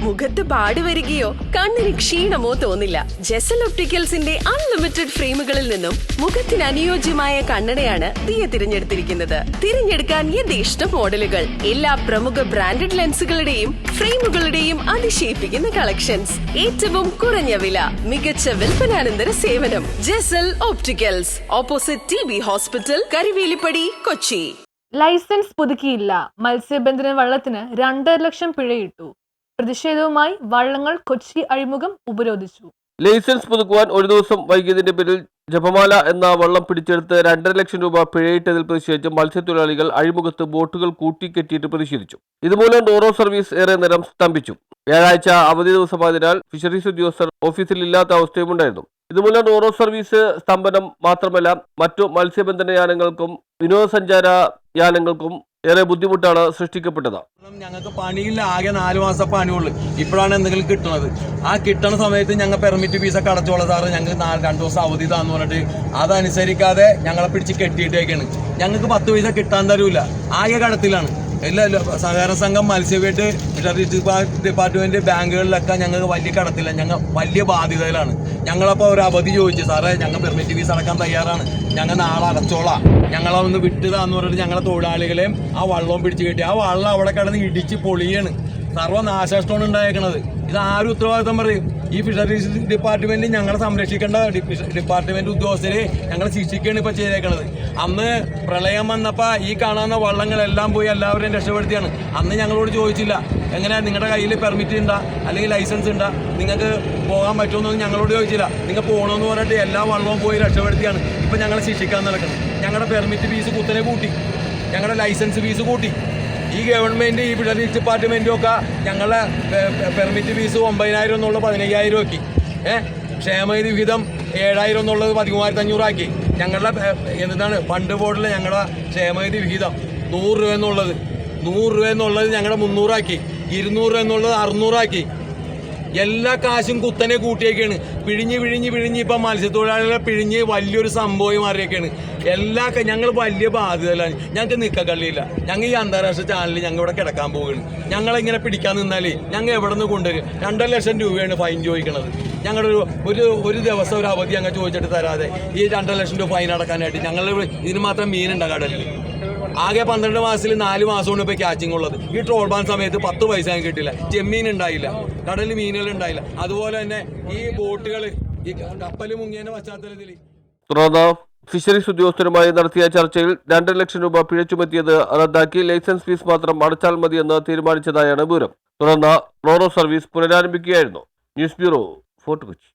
മുഖത്ത് പാടി വരികയോ കണ്ണിന് ക്ഷീണമോ തോന്നില്ല. ജെസൽ ഒപ്റ്റിക്കൽസിന്റെ അൺലിമിറ്റഡ് ഫ്രെയിമുകളിൽ നിന്നും മുഖത്തിന് അനുയോജ്യമായ കണ്ണടയാണ് ദിയ തിരഞ്ഞെടുത്തിരിക്കുന്നത്. തിരഞ്ഞെടുക്കാൻ യഥേഷ്ട മോഡലുകൾ. എല്ലാ പ്രമുഖ ബ്രാൻഡഡ് ലെൻസുകളുടെയും ഫ്രെയിമുകളുടെയും അതിശയിപ്പിക്കുന്ന കളക്ഷൻസ്. ഏറ്റവും കുറഞ്ഞ വില മികച്ച വിൽപ്പനാനന്തര സേവനം. Jesal opticals opposite T B hospital Karuvelipady Kochi. Licence പുതുക്കിയില്ല. മത്സ്യബന്ധന വള്ളത്തിന് രണ്ടര ലക്ഷം പിഴയിട്ടു. പ്രതിഷേധവുമായി വള്ളങ്ങൾ കൊച്ചി അഴിമുഖം ഉപരോധിച്ചു. ലൈസൻസ് പുതുക്കുവാൻ ഒരു ദിവസം വൈകിയതിന്റെ പേരിൽ ജപമാല എന്ന വള്ളം പിടിച്ചെടുത്ത് രണ്ടര ലക്ഷം രൂപ പിഴയിട്ടതിൽ പ്രതിഷേധിച്ച് മത്സ്യത്തൊഴിലാളികൾ അഴിമുഖത്ത് ബോട്ടുകൾ കൂട്ടിക്കെട്ടിയിട്ട് പ്രതിഷേധിച്ചു. ഇതുമൂലം റോറോ സർവീസ് ഏറെ നേരം സ്തംഭിച്ചു. വ്യാഴാഴ്ച അവധി ദിവസമായതിനാൽ ഫിഷറീസ് ഉദ്യോഗസ്ഥർ ഓഫീസിൽ ഇല്ലാത്ത അവസ്ഥയുമുണ്ടായിരുന്നു ഇതുമൂലം റോറോ സർവീസ് സ്തംഭനം മാത്രമല്ല മറ്റു മത്സ്യബന്ധന യാനങ്ങൾക്കും വിനോദസഞ്ചാര യാനങ്ങൾക്കും ഏറെ ബുദ്ധിമുട്ടാണ് സൃഷ്ടിക്കപ്പെട്ടത്. ഞങ്ങൾക്ക് പണിയില്ല ആകെ നാല് മാസം പണിയുള്ളൂ. ഇപ്പോഴാണ് എന്തെങ്കിലും കിട്ടുന്നത് ആ കിട്ടുന്ന സമയത്ത് ഞങ്ങൾ പെർമിറ്റ് ഫീസൊക്കെ അടച്ചോളാം സാറ്. ഞങ്ങൾക്ക് നാല് രണ്ട് ദിവസം അവധി താന്ന് പറഞ്ഞിട്ട് അതനുസരിക്കാതെ ഞങ്ങളെ പിടിച്ച് കെട്ടിയിട്ടേക്കാണ്. ഞങ്ങൾക്ക് പത്ത് പൈസ കിട്ടാൻ തരൂല. ആകെ കടത്തിലാണ്. ഇല്ല സഹകരണ സംഘം മത്സ്യവേട്ട് ഫിഷറീസ് ഡിപ്പാർട്ട്മെന്റ് ബാങ്കുകളിലൊക്കെ ഞങ്ങൾക്ക് വലിയ കടത്തില്ല. ഞങ്ങൾ വലിയ ബാധ്യതയിലാണ്. ഞങ്ങളപ്പോൾ ഒരു അവധി ചോദിച്ചു. സാറേ ഞങ്ങൾ പെർമിറ്റ് ഫീസ് അടക്കാൻ തയ്യാറാണ്. ഞങ്ങൾ നാളെ അടച്ചോളാം. ഞങ്ങളെ ഒന്ന് വിട്ടതാന്ന് പറഞ്ഞിട്ട് ഞങ്ങളെ തൊഴിലാളികളെയും ആ വള്ളവും പിടിച്ചു കെട്ടി. ആ വള്ളം അവിടെ കിടന്ന് ഇടിച്ച് പൊളിയാണ്. സർവനാശനഷ്ടമാണ് ഉണ്ടായേക്കണത്. ഇത് ആരും ഉത്തരവാദിത്തം പറയും. ഈ ഫിഷറീസ് ഡിപ്പാർട്ട്മെന്റ് ഞങ്ങളെ സംരക്ഷിക്കേണ്ട ഡിപ്പാർട്ട്മെന്റ് ഉദ്യോഗസ്ഥരെ ഞങ്ങളെ ശിക്ഷിക്കുകയാണ് ഇപ്പൊ ചെയ്തേക്കുന്നത് അന്ന് പ്രളയം വന്നപ്പോ ഈ കാണാവുന്ന വള്ളങ്ങളെല്ലാം പോയി എല്ലാവരെയും രക്ഷപ്പെടുത്തിയാണ്. അന്ന് ഞങ്ങളോട് ചോദിച്ചില്ല എങ്ങനെയാ നിങ്ങളുടെ കയ്യിൽ പെർമിറ്റ് ഉണ്ടാ അല്ലെങ്കിൽ ലൈസൻസ് ഉണ്ടാ നിങ്ങൾക്ക് പോകാൻ പറ്റുമെന്നൊന്നും ഞങ്ങളോട് ചോദിച്ചില്ല. നിങ്ങൾ പോകണമെന്ന് പറഞ്ഞിട്ട് എല്ലാ വള്ളവും പോയി രക്ഷപ്പെടുത്തിയാണ്. ഇപ്പൊ ഞങ്ങളെ ശിക്ഷിക്കാൻ നടക്കുന്നത് ഞങ്ങളുടെ പെർമിറ്റ് ഫീസ് കുത്തനെ കൂട്ടി. ഞങ്ങളുടെ ലൈസൻസ് ഫീസ് കൂട്ടി. ഈ ഗവൺമെന്റ് ഈ ഫിഷറീസ് ഡിപ്പാർട്ട്മെന്റും ഒക്കെ ഞങ്ങളെ പെർമിറ്റ് ഫീസ് ഒമ്പതിനായിരം എന്നുള്ളത് പതിനയ്യായിരം ആക്കി ഏഹ് ക്ഷേമനിധി വിഹിതം ഏഴായിരം എന്നുള്ളത് പതിമൂവായിരത്തി അഞ്ഞൂറാക്കി ഞങ്ങളുടെ എന്താണ് ഫണ്ട് ബോർഡിൽ ഞങ്ങളുടെ ക്ഷേമനിധി വിഹിതം നൂറ് രൂപ എന്നുള്ളത്. നൂറ് രൂപ എന്നുള്ളത് ഞങ്ങളുടെ മുന്നൂറാക്കി. ഇരുന്നൂറ് രൂപ എന്നുള്ളത് അറുന്നൂറാക്കി. എല്ലാ കാശും കുത്തനെ കൂട്ടിയൊക്കെയാണ് പിഴിഞ്ഞ് പിഴിഞ്ഞ് പിഴിഞ്ഞ് ഇപ്പം മത്സ്യത്തൊഴിലാളികളെ പിഴിഞ്ഞ് വലിയൊരു സംഭവം മാറിയൊക്കെയാണ് എല്ലാ ഞങ്ങൾ വലിയ ബാധ്യതയിലാണ്. ഞങ്ങൾക്ക് നിൽക്കക്കള്ളിയില്ല ഞങ്ങൾ ഈ അന്താരാഷ്ട്ര ചാനലിൽ ഞങ്ങൾ ഇവിടെ കിടക്കാൻ പോവുകയാണ്. ഞങ്ങളിങ്ങനെ പിടിക്കാൻ നിന്നാലേ ഞങ്ങൾ എവിടെ നിന്ന് കൊണ്ടുവരും? രണ്ടര ലക്ഷം രൂപയാണ് ഫൈൻ ചോദിക്കുന്നത് ഞങ്ങളുടെ ഒരു ഒരു ഒരു ദിവസം ഒരു അവധി ഞങ്ങൾ ചോദിച്ചിട്ട് തരാതെ ഈ രണ്ടര ലക്ഷം രൂപ ഫൈൻ അടക്കാനായിട്ട് ഞങ്ങൾ ഇതിന് മാത്രം മീൻ കടലിൽ ആകെ പന്ത്രണ്ട് മാസത്തിൽ നാല് മാസം കൊണ്ട് ഇപ്പോൾ ക്യാച്ചിങ് ഉള്ളത്. ഈ ട്രോൾ ബാൻ സമയത്ത് പത്ത് പൈസ ഞാൻ കിട്ടില്ല ചെമ്മീൻ ഉണ്ടായില്ല. കടലിൽ മീനുകൾ ഉണ്ടായില്ല. അതുപോലെ തന്നെ ഈ ബോട്ടുകൾ ഈ കപ്പൽ മുങ്ങിയതിന്റെ പശ്ചാത്തലത്തിൽ ഫിഷറീസ് ഉദ്യോഗസ്ഥരുമായി നടത്തിയ ചർച്ചയിൽ രണ്ടര ലക്ഷം രൂപ പിഴ ചുമത്തിയത് റദ്ദാക്കി ലൈസൻസ് ഫീസ് മാത്രം അടച്ചാൽ മതിയെന്ന് തീരുമാനിച്ചതായാണ് വിവരം. തുടർന്ന് ro ro service പുനരാരംഭിക്കുകയായിരുന്നു. News bureau Fort Kochi.